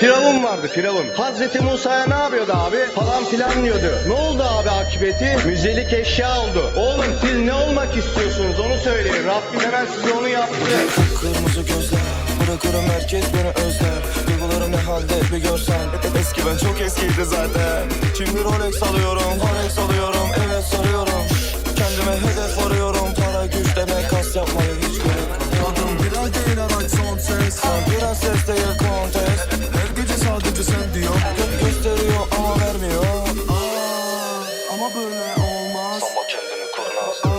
Firavun vardı Firavun. Hazreti Musa'ya ne yapıyordu abi? Falan filan diyordu. Ne oldu abi akıbeti? Müzelik eşya oldu. Oğlum siz ne olmak istiyorsunuz onu söyleyin. Rabbim hemen size onu yaptı. Kırmızı gözler Bırakırım herkes beni özler Duygularım ne halde bir görsen Eski ben çok eskiydi zaten Şimdi Rolex alıyorum Rolex alıyorum sadece sen diyor Gö- gösteriyor ama vermiyor. Aa, Ama böyle olmaz. Sanma kendini kurnaz.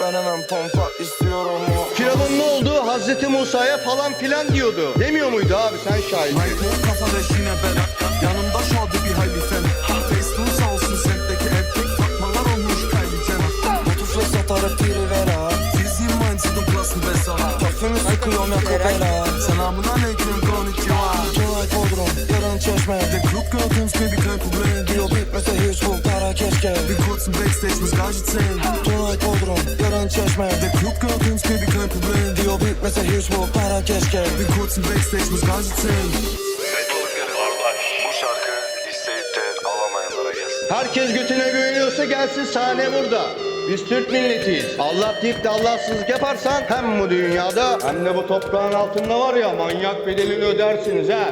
Ben hemen pompa istiyorum Firavun ne oldu? Hazreti Musa'ya falan filan diyordu. Demiyor muydu abi? Sen şahit? Michael kafa leşine ben Yanımda şadı bir halifen Facebook'un sağ olsun semtteki erkek Fatmalar olmuş Jenner Motifle satarıp diri ver ha Diziyim mindset'ın plus'ın besa. Parfümü sıkıyorum ya kopela Selamun aleyküm konnichiwa çeşme Der Club gehört uns, baby, kein Problem Diyor bitmese hiç bu para keşke. Bin kurz im Backstage, muss Gage zählen Tonight Bodrum, yarın çeşme Der Club gehört uns, baby, kein Problem Diyor bitmese hiç bu para keşke. Bin kurz im Backstage, muss Gage zählen Bu şarkı isteyip de alamayanlara gelsin Herkes götüne güveniyorsa gelsin sahne burada. Biz Türk milletiyiz. Allah deyip de Allahsızlık yaparsan hem bu dünyada hem de bu toprağın altında var ya manyak bedelini ödersiniz ha.